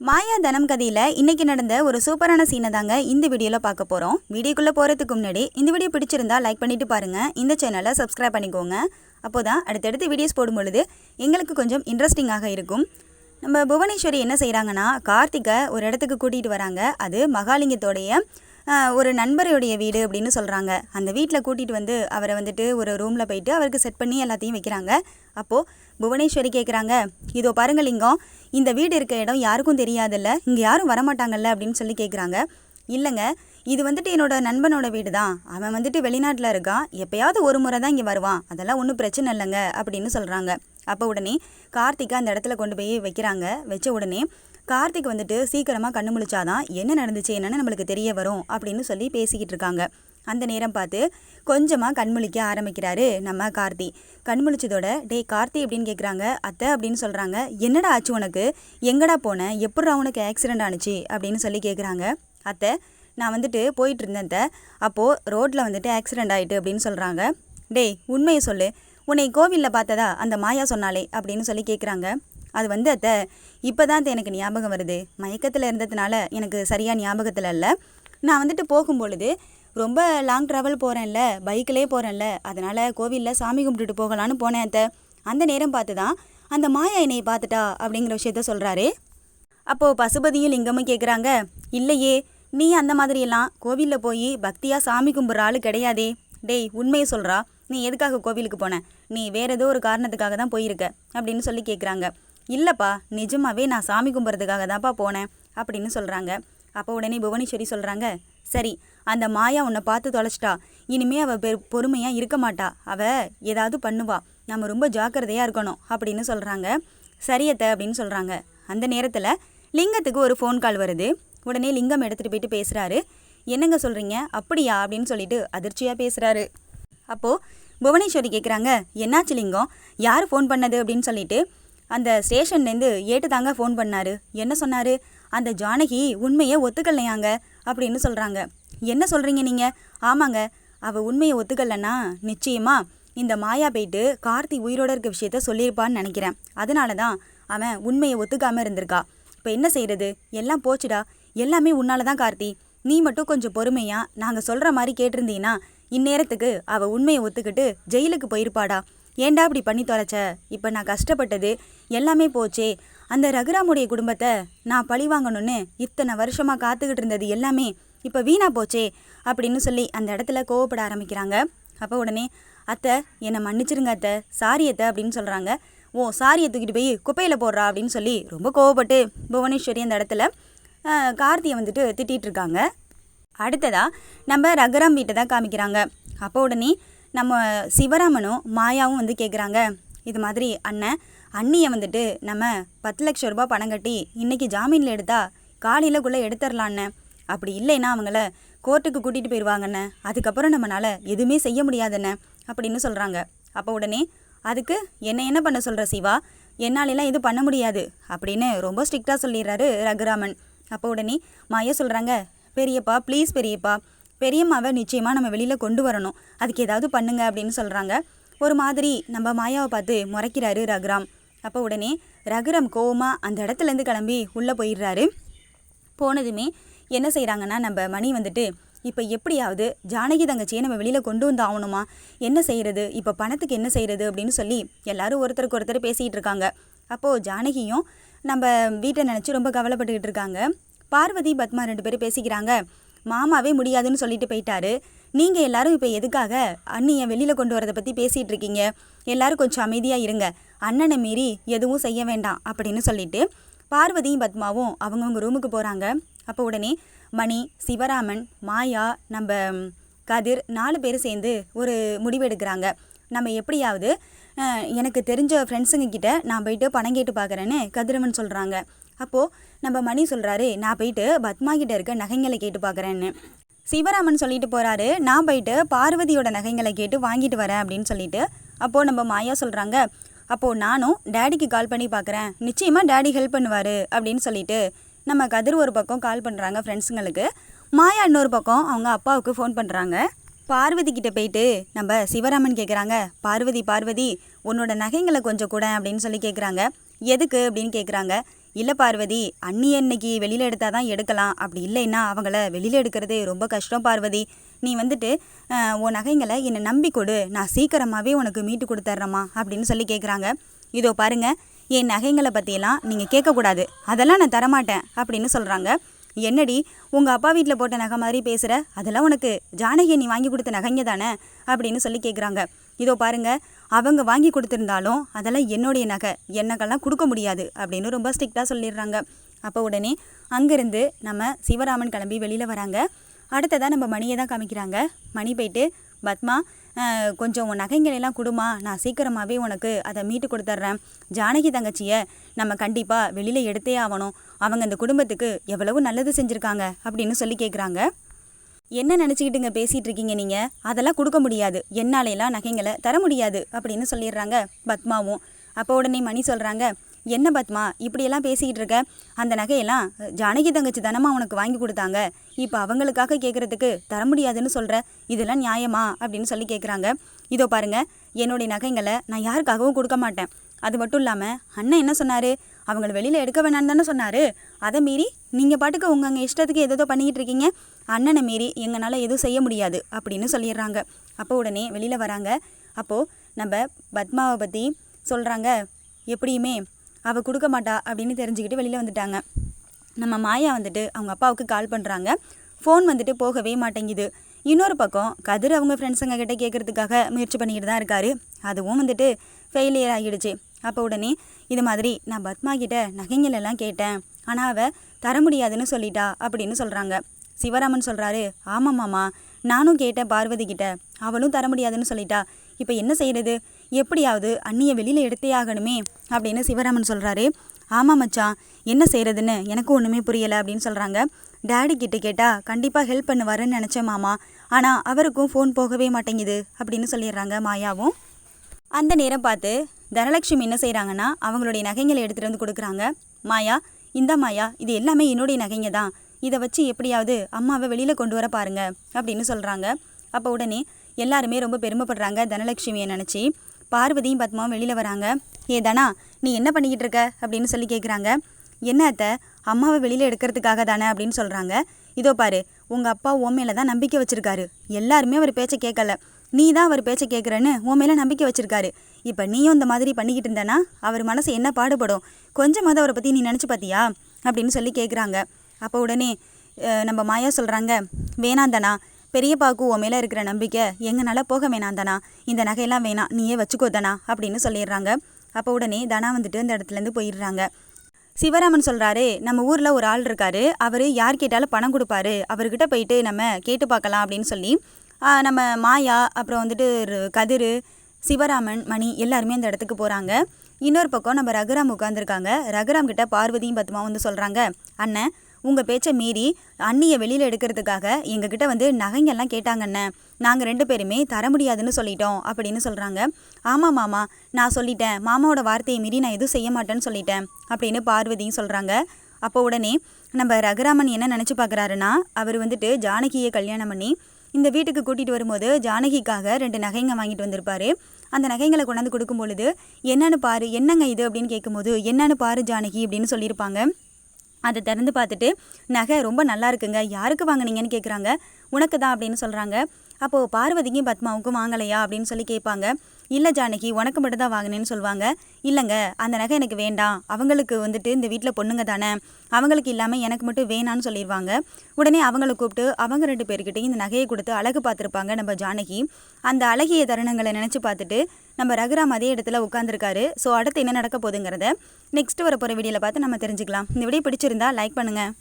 மாயா தனம் கதையில் இன்னைக்கு நடந்த ஒரு சூப்பரான சீனை தாங்க இந்த வீடியோவில் பார்க்க போகிறோம் வீடியோக்குள்ளே போகிறதுக்கு முன்னாடி இந்த வீடியோ பிடிச்சிருந்தா லைக் பண்ணிட்டு பாருங்கள் இந்த சேனலை சப்ஸ்கிரைப் பண்ணிக்கோங்க. அப்போ தான் அடுத்தடுத்து வீடியோஸ் போடும்பொழுது எங்களுக்கு கொஞ்சம் இன்ட்ரெஸ்டிங்காக இருக்கும். நம்ம புவனேஸ்வரி என்ன செய்கிறாங்கன்னா கார்த்திகை ஒரு இடத்துக்கு கூட்டிகிட்டு வராங்க. அது மகாலிங்கத்தோடைய ஒரு நண்பருடைய வீடு அப்படின்னு சொல்கிறாங்க அந்த வீட்டில் கூட்டிகிட்டு வந்து அவரை வந்துட்டு ஒரு ரூமில் போயிட்டு அவருக்கு செட் பண்ணி எல்லாத்தையும் வைக்கிறாங்க. அப்போது புவனேஸ்வரி கேட்குறாங்க இதோ பாருங்க லிங்கம் இந்த வீடு இருக்க இடம் யாருக்கும் தெரியாதுல்ல இங்கே யாரும் வரமாட்டாங்கல்ல? அப்படின்னு சொல்லி கேட்குறாங்க இல்லைங்க இது வந்துட்டு என்னோட நண்பனோட வீடு தான் அவன் வந்துட்டு வெளிநாட்டில் இருக்கான். எப்பயாவது ஒரு முறை தான் இங்கே வருவான். அதெல்லாம் ஒன்றும் பிரச்சனை இல்லைங்க அப்படின்னு சொல்கிறாங்க அப்போ உடனே கார்த்திகை அந்த இடத்துல கொண்டு போய் வைக்கிறாங்க. வச்ச உடனே கார்த்திக் வந்துட்டு சீக்கிரமாக கண்ணு முழிச்சாதான் என்ன நடந்துச்சு என்னென்னு நம்மளுக்கு தெரிய வரும் அப்படின்னு சொல்லி பேசிக்கிட்டு இருக்காங்க. அந்த நேரம் பார்த்து கொஞ்சமாக கண்முழிக்க ஆரம்பிக்கிறாரு நம்ம கார்த்தி. கண்முழிச்சதோட டேய் கார்த்தி அப்படின்னு கேட்குறாங்க அத்தை அப்படின்னு சொல்கிறாங்க என்னடா ஆச்சு உனக்கு? எங்கடா போன? எப்படா உனக்கு ஆக்சிடென்ட் ஆனுச்சு? அப்படின்னு சொல்லி கேட்குறாங்க அத்தை நான் வந்துட்டு போயிட்டு இருந்தேன் அத்தை. அப்போது ரோட்டில் வந்துட்டு ஆக்சிடெண்ட் ஆயிட்டு அப்படின்னு சொல்கிறாங்க டேய் உண்மையை சொல்லு. உன்னை கோவிலில் பார்த்ததா? அந்த மாயா சொன்னாலே அப்படின்னு சொல்லி கேட்குறாங்க அது வந்து அத்தை இப்போ தான் எனக்கு ஞாபகம் வருது. மயக்கத்தில் இருந்ததுனால எனக்கு சரியாக ஞாபகத்தில் இல்லை. நான் வந்துட்டு போகும்பொழுது ரொம்ப லாங் ட்ராவல் போகிறேன்ல பைக்கிலே போகிறேன்ல அதனால் கோவிலில் சாமி கும்பிட்டுட்டு போகலான்னு போனேன் அத்தை. அந்த நேரம் பார்த்து தான் அந்த மாயா என்னை பார்த்துட்டா அப்படிங்கிற விஷயத்த சொல்கிறாரு அப்போது பசுபதியும் லிங்கமும் கேட்குறாங்க இல்லையே நீ அந்த மாதிரியெல்லாம் கோவிலில் போய் பக்தியாக சாமி கும்பிட்ற ஆள் கிடையாதே. டேய் உண்மையை சொல்கிறா நீ எதுக்காக கோவிலுக்கு போன? நீ வேறு ஏதோ ஒரு காரணத்துக்காக தான் போயிருக்க. அப்படின்னு சொல்லி கேட்குறாங்க இல்லைப்பா நிஜமாவே நான் சாமி கும்பிட்றதுக்காக தான்ப்பா போனேன் அப்படின்னு சொல்கிறாங்க அப்போ உடனே புவனேஸ்வரி சொல்கிறாங்க சரி அந்த மாயா உன்னை பார்த்து தொலைச்சிட்டா. இனிமே அவள் பெரு பொறுமையாக இருக்க மாட்டா. அவள் ஏதாவது பண்ணுவா. நம்ம ரொம்ப ஜாக்கிரதையாக இருக்கணும் அப்படின்னு சொல்கிறாங்க சரியத்தை அப்படின்னு சொல்கிறாங்க அந்த நேரத்தில் லிங்கத்துக்கு ஒரு ஃபோன் கால் வருது. உடனே லிங்கம் எடுத்துகிட்டு போயிட்டு பேசுகிறாரு என்னங்க சொல்கிறீங்க அப்படியா? அப்படின்னு சொல்லிட்டு அதிர்ச்சியாக பேசுகிறாரு அப்போது புவனேஸ்வரி கேட்குறாங்க என்னாச்சு லிங்கம்? யார் ஃபோன் பண்ணது? அப்படின்னு சொல்லிட்டு அந்த ஸ்டேஷன்லேருந்து ஏட்டு தாங்க ஃபோன் பண்ணார். என்ன சொன்னார்? அந்த ஜானகி உண்மையை ஒத்துக்கலையாங்க அப்படின்னு சொல்கிறாங்க என்ன சொல்கிறீங்க நீங்கள் ஆமாங்க அவள் உண்மையை ஒத்துக்கலைன்னா நிச்சயமாக இந்த மாயா போயிட்டு கார்த்தி உயிரோட இருக்க விஷயத்த சொல்லியிருப்பான்னு நினைக்கிறேன். அதனால தான் அவன் உண்மையை ஒத்துக்காமல் இருந்திருக்கா. இப்போ என்ன செய்கிறது எல்லாம் போச்சுடா. எல்லாமே உன்னால தான் கார்த்தி. நீ மட்டும் கொஞ்சம் பொறுமையாக நாங்கள் சொல்கிற மாதிரி கேட்டிருந்தீன்னா இந்நேரத்துக்கு அவள் உண்மையை ஒத்துக்கிட்டு ஜெயிலுக்கு போயிருப்பாடா. ஏன்டா இப்படி பண்ணி தொலைச்ச? இப்போ நான் கஷ்டப்பட்டது எல்லாமே போச்சே. அந்த ரகுராமுடைய குடும்பத்தை நான் பழி வாங்கணும்னு இத்தனை வருஷமாக காத்துக்கிட்டு இருந்தது எல்லாமே இப்போ வீணா போச்சே அப்படின்னு சொல்லி அந்த இடத்துல கோவப்பட ஆரம்பிக்கிறாங்க. அப்போ உடனே அத்தை என்னை மன்னிச்சிருங்க அத்தை. சாரி அத்தை அப்படின்னு சொல்கிறாங்க ஓ சாரியை தூக்கிட்டு போய் குப்பையில் போடுறா? அப்படின்னு சொல்லி ரொம்ப கோவப்பட்டு புவனேஸ்வரி அந்த இடத்துல கார்த்தியை வந்துட்டு திட்டிகிட்டு இருக்காங்க. அடுத்ததாக நம்ம ரகுராம் வீட்டை தான் காமிக்கிறாங்க. அப்போ உடனே நம்ம சிவராமனும் மாயாவும் வந்து கேட்குறாங்க இது மாதிரி அண்ணன் அண்ணியை வந்துட்டு நம்ம பத்து லட்ச ரூபாய் பணம் கட்டி இன்றைக்கி ஜாமீனில் எடுத்தா காலையிலக்குள்ளே எடுத்துடலான்னு அப்படி இல்லைன்னா அவங்கள கோர்ட்டுக்கு கூட்டிகிட்டு போயிடுவாங்கண்ணே அதுக்கப்புறம் நம்மளால் எதுவுமே செய்ய முடியாதுண்ணே அப்படின்னு சொல்கிறாங்க அப்போ உடனே அதுக்கு என்ன என்ன பண்ண சொல்கிற சிவா? என்னாலெல்லாம் எதுவும் பண்ண முடியாது அப்படின்னு ரொம்ப ஸ்ட்ரிக்டாக சொல்லிடுறாரு ரகுராமன். அப்போ உடனே மாயா சொல்கிறாங்க பெரியப்பா ப்ளீஸ் பெரியப்பா பெரியம்மாவை நிச்சயமாக நம்ம வெளியில் கொண்டு வரணும். அதுக்கு ஏதாவது பண்ணுங்க அப்படின்னு சொல்கிறாங்க ஒரு மாதிரி நம்ம மாயாவை பார்த்து முறைக்கிறாரு ரகுராம். அப்போ உடனே ரகுராம் கோவமாக அந்த இடத்துலேருந்து கிளம்பி உள்ளே போயிடுறாரு. போனதுமே என்ன செய்கிறாங்கன்னா நம்ம மணி வந்துட்டு இப்போ எப்படியாவது ஜானகி தங்கச்சியை நம்ம வெளியில் கொண்டு வந்து ஆகணுமா? என்ன செய்கிறது இப்போ பணத்துக்கு என்ன செய்கிறது அப்படின்னு சொல்லி எல்லாரும் ஒருத்தருக்கு ஒருத்தர் பேசிகிட்டு இருக்காங்க. அப்போது ஜானகியும் நம்ம வீட்டை நினச்சி ரொம்ப கவலைப்பட்டுக்கிட்டு இருக்காங்க. பார்வதி பத்மா ரெண்டு பேரும் பேசிக்கிறாங்க. மாமாவே முடியாதுன்னு சொல்லிட்டு போயிட்டாரு. நீங்கள் எல்லாரும் இப்போ எதுக்காக அண்ணியை வெளியில் கொண்டு வரதை பற்றி பேசிகிட்டு இருக்கீங்க? எல்லாரும் கொஞ்சம் அமைதியாக இருங்க. அண்ணனை மீறி எதுவும் செய்ய வேண்டாம் அப்படின்னு சொல்லிட்டு பார்வதியும் பத்மாவும் அவங்கவுங்க ரூமுக்கு போகிறாங்க அப்போ உடனே மணி சிவராமன் மாயா நம்ம கதிர் நாலு பேர் சேர்ந்து ஒரு முடிவு எடுக்கிறாங்க. நம்ம எப்படியாவது எனக்கு தெரிஞ்ச ஃப்ரெண்ட்ஸுங்க கிட்ட நான் போயிட்டு பணம் கேட்டு பார்க்குறேன்னு கதிரவன் சொல்கிறாங்க அப்போது நம்ம மணி சொல்கிறாரு நான் போயிட்டு பத்மா கிட்ட இருக்க நகைங்களை கேட்டு பார்க்குறேன்னு சிவராமன் சொல்லிட்டு போகிறாரு நான் போயிட்டு பார்வதியோட நகைங்களை கேட்டு வாங்கிட்டு வரேன் அப்படின்னு சொல்லிட்டு அப்போது நம்ம மாயா சொல்கிறாங்க அப்போது நானும் டேடிக்கு கால் பண்ணி பார்க்குறேன் நிச்சயமாக டேடி ஹெல்ப் பண்ணுவார் அப்படின்னு சொல்லிட்டு நம்ம கதிர் ஒரு பக்கம் கால் பண்ணுறாங்க ஃப்ரெண்ட்ஸுங்களுக்கு மாயா இன்னொரு பக்கம் அவங்க அப்பாவுக்கு ஃபோன் பண்ணுறாங்க பார்வதி கிட்ட போயிட்டு நம்ம சிவராமன் கேட்குறாங்க பார்வதி பார்வதி உன்னோட நகைங்களை கொஞ்சம் கூட அப்படின்னு சொல்லி கேட்குறாங்க எதுக்கு? அப்படின்னு கேட்குறாங்க இல்லை பார்வதி அண்ணி அன்னைக்கு வெளியில் எடுத்தால் தான் எடுக்கலாம். அப்படி இல்லைன்னா அவங்கள வெளியில் எடுக்கிறதே ரொம்ப கஷ்டம் பார்வதி. நீ வந்துட்டு உன் நகைங்களை என்னை நம்பி கொடு. நான் சீக்கிரமாகவே உனக்கு மீட்டு கொடுத்துட்றேம்மா அப்படின்னு சொல்லி கேட்குறாங்க இதோ பாருங்கள் என் நகைங்களை பற்றியெல்லாம் நீங்கள் கேட்கக்கூடாது. அதெல்லாம் நான் தரமாட்டேன் அப்படின்னு சொல்கிறாங்க என்னடி உங்கள் அப்பா வீட்டில் போட்ட நகை மாதிரி பேசுகிற அதெல்லாம் உனக்கு ஜானகி நீ வாங்கி கொடுத்த நகைங்க தானே? அப்படின்னு சொல்லி கேட்குறாங்க இதோ பாருங்கள் அவங்க வாங்கி கொடுத்துருந்தாலும் அதெல்லாம் என்னுடைய நகை என்னக்கெல்லாம் கொடுக்க முடியாது அப்படின்னு ரொம்ப ஸ்ட்ரிக்டாக சொல்லிடுறாங்க. அப்போ உடனே அங்கேருந்து நம்ம சிவராமன் கிளம்பி வெளியில் வராங்க. அடுத்ததாக நம்ம மணியை தான் காமிக்கிறாங்க. மணி போயிட்டு பத்மா கொஞ்சம் உன் நகைங்களெல்லாம் கொடுமா. நான் சீக்கிரமாகவே உனக்கு அதை மீட்டு கொடுத்துட்றேன் ஜானகி தங்கச்சியை நம்ம கண்டிப்பாக வெளியில் எடுத்தே ஆகணும். அவங்க அந்த குடும்பத்துக்கு எவ்வளவு நல்லது செஞ்சுருக்காங்க. அப்படின்னு சொல்லி கேட்குறாங்க என்ன நினச்சிக்கிட்டுங்க பேசிகிட்டு இருக்கீங்க நீங்கள் அதெல்லாம் கொடுக்க முடியாது. என்னாலையெல்லாம் நகைங்களை தர முடியாது அப்படின்னு சொல்லிடுறாங்க பத்மாவும். அப்போ உடனே மணி சொல்கிறாங்க என்ன பத்மா இப்படியெல்லாம் பேசிக்கிட்டு இருக்க? அந்த நகையெல்லாம் ஜானகி தங்கச்சி தானம்மா உனக்கு வாங்கி கொடுத்தாங்க. இப்போ அவங்களுக்காக கேட்குறதுக்கு தர முடியாதுன்னு சொல்கிற இதெல்லாம் நியாயமா? அப்படின்னு சொல்லி கேட்குறாங்க இதோ பாருங்க என்னுடைய நகைங்களை நான் யாருக்காகவும் கொடுக்க மாட்டேன். அது மட்டும் இல்லாமல் அண்ணன் என்ன சொன்னார்? அவங்கள வெளியில் எடுக்க வேணான்னு தானே சொன்னார். அதை மீறி நீங்கள் பாட்டுக்கு உங்கள் அங்கே இஷ்டத்துக்கு எதோ பண்ணிக்கிட்டு இருக்கீங்க. அண்ணனை மீறி எங்களால் எதுவும் செய்ய முடியாது அப்படின்னு சொல்லிடுறாங்க. அப்போ உடனே வெளியில் வராங்க. அப்போது நம்ம பத்மாவை பற்றி சொல்கிறாங்க எப்படியுமே அவள் கொடுக்க மாட்டா அப்படின்னு தெரிஞ்சுக்கிட்டு வெளியில் வந்துட்டாங்க. நம்ம மாயா வந்துட்டு அவங்க அப்பாவுக்கு கால் பண்ணுறாங்க ஃபோன் வந்துட்டு போகவே மாட்டேங்குது. இன்னொரு பக்கம் கதிர் அவங்க ஃப்ரெண்ட்ஸுங்க கிட்டே கேட்குறதுக்காக முயற்சி பண்ணிக்கிட்டு தான் இருக்காரு. அதுவும் வந்துட்டு ஃபெயிலியர் ஆகிடுச்சு. அப்போ உடனே இது மாதிரி நான் பத்மா கிட்ட நகைங்களெல்லாம் கேட்டேன். ஆனால் அவள் தர முடியாதுன்னு சொல்லிட்டா அப்படின்னு சொல்கிறாங்க சிவராமன் சொல்கிறாரு ஆமாம் மாமா நானும் கேட்டேன் பார்வதி கிட்ட. அவளும் தர முடியாதுன்னு சொல்லிட்டா. இப்போ என்ன செய்யறது? எப்படியாவது அண்ணியை வெளியில் எடுத்தே ஆகணுமே அப்படின்னு சிவராமன் சொல்கிறாரு ஆமாம் மச்சான் என்ன செய்கிறதுன்னு எனக்கு ஒன்றுமே புரியலை அப்படின்னு சொல்கிறாங்க டேடி கிட்ட கேட்டால் கண்டிப்பாக ஹெல்ப் பண்ணுவாருன்னு நினச்சேன் மாமா. ஆனால் அவருக்கும் ஃபோன் போகவே மாட்டேங்குது அப்படின்னு சொல்லிடுறாங்க மாயாவும். அந்த நேரம் பார்த்து தனலட்சுமி என்ன செய்கிறாங்கன்னா அவங்களுடைய நகைங்களை எடுத்துகிட்டு வந்து கொடுக்குறாங்க. மாயா இந்த மாயா இது எல்லாமே என்னுடைய நகைங்க தான். இதை வச்சு எப்படியாவது அம்மாவை வெளியில் கொண்டு வர பாருங்க அப்படின்னு சொல்கிறாங்க அப்போ உடனே எல்லாருமே ரொம்ப பெருமைப்படுறாங்க தனலட்சுமியை நினச்சி. பார்வதியும் பத்மாவும் வெளியில் வராங்க. ஏ தனா நீ என்ன பண்ணிக்கிட்டு இருக்க? அப்படின்னு சொல்லி கேட்குறாங்க என்ன அத்தை அம்மாவை வெளியில் எடுக்கிறதுக்காக தானே? அப்படின்னு சொல்கிறாங்க இதோ பாரு உங்கள் அப்பா உன் மேலே தான் நம்பிக்கை வச்சுருக்காரு. எல்லாருமே அவர் பேச்சை கேட்கல நீ தான் அவர் பேச்சை கேட்குறேன்னு உன் மேலே நம்பிக்கை வச்சுருக்காரு. இப்போ நீயும் இந்த மாதிரி பண்ணிக்கிட்டு இருந்தேன்னா அவர் மனசு என்ன பாடுபடும்? கொஞ்சமாவது அவரை பற்றி நீ நினச்சி பார்த்தியா அப்படின்னு சொல்லி கேட்குறாங்க அப்போ உடனே நம்ம மாயா சொல்கிறாங்க வேணாந்தனா பெரியப்பாவுக்கு உன் மேலே இருக்கிற நம்பிக்கை எங்கனால போக வேணாந்தனா இந்த நகையெல்லாம் வேணாம். நீயே வச்சுக்கோ தனா. அப்படின்னு சொல்லிடுறாங்க. அப்போ உடனே தனா வந்துட்டு அந்த இடத்துலேருந்து போயிடுறாங்க. சிவராமன் சொல்கிறாரு நம்ம ஊரில் ஒரு ஆள் இருக்காரு. அவர் யார் கேட்டாலும் பணம் கொடுப்பாரு. அவர்கிட்ட போயிட்டு நம்ம கேட்டு பார்க்கலாம். அப்படின்னு சொல்லி நம்ம மாயா அப்புறம் வந்துட்டு கதிர் சிவராமன் மணி எல்லாருமே அந்த இடத்துக்கு போகிறாங்க இன்னொரு பக்கம் நம்ம ரகுராம் உட்காந்துருக்காங்க ரகுராம் கிட்ட பார்வதியும் பத்மா வந்து சொல்கிறாங்க அண்ணன் உங்கள் பேச்சை மீறி அண்ணியை வெளியில் எடுக்கிறதுக்காக எங்ககிட்ட வந்து நகைங்கெல்லாம் கேட்டாங்க அண்ணன் நாங்கள் ரெண்டு பேருமே தர முடியாதுன்னு சொல்லிட்டோம் அப்படின்னு சொல்கிறாங்க ஆமாம் மாமா நான் சொல்லிட்டேன். மாமாவோட வார்த்தையை மீறி நான் எதுவும் செய்ய மாட்டேன்னு சொல்லிட்டேன் அப்படின்னு பார்வதியும் சொல்கிறாங்க அப்போ உடனே நம்ம ரகுராமன் என்ன நினச்சி பார்க்குறாருன்னா அவர் வந்துட்டு ஜானகியை கல்யாணம் பண்ணி இந்த வீட்டுக்கு கூட்டிகிட்டு வரும்போது ஜானகிக்காக ரெண்டு நகைங்க வாங்கிட்டு வந்திருப்பாரு. அந்த நகைங்களை கொண்டாந்து கொடுக்கும் பொழுது என்னன்னு பாரு என்னங்க இது? அப்படின்னு கேட்கும்போது என்னன்னு பாரு ஜானகி அப்படின்னு சொல்லியிருப்பாங்க. அதை திறந்து பார்த்துட்டு நகை ரொம்ப நல்லா இருக்குங்க யாருக்கு வாங்குனீங்கன்னு கேட்குறாங்க உனக்கு தான் அப்படின்னு சொல்கிறாங்க அப்போது பார்வதிக்கும் பத்மாவுக்கும் வாங்கலையா அப்படின்னு சொல்லி கேட்பாங்க. இல்லை ஜானகி உனக்கு மட்டும் தான் வாங்கினேன்னு சொல்லுவாங்க. இல்லைங்க அந்த நகை எனக்கு வேண்டாம். அவங்களுக்கு வந்துட்டு இந்த வீட்டில் பொண்ணுங்க தானே. அவங்களுக்கு இல்லாமல் எனக்கு மட்டும் வேணான்னு சொல்லிடுவாங்க உடனே அவங்கள கூப்பிட்டு அவங்க ரெண்டு பேர்கிட்டையும் இந்த நகையை கொடுத்து அழகு பார்த்துருப்பாங்க நம்ம ஜானகி. அந்த அழகிய தருணங்களை நினச்சி பார்த்துட்டு நம்ம ரகுராம் அதே இடத்துல உட்காந்துருக்காரு ஸோ அடுத்து என்ன நடக்க போகுதுங்கிறத நெக்ஸ்ட் வர போகிற வீடியோவில் பார்த்து நம்ம தெரிஞ்சுக்கலாம். இந்த வீடியோ பிடிச்சிருந்தா லைக் பண்ணுங்கள்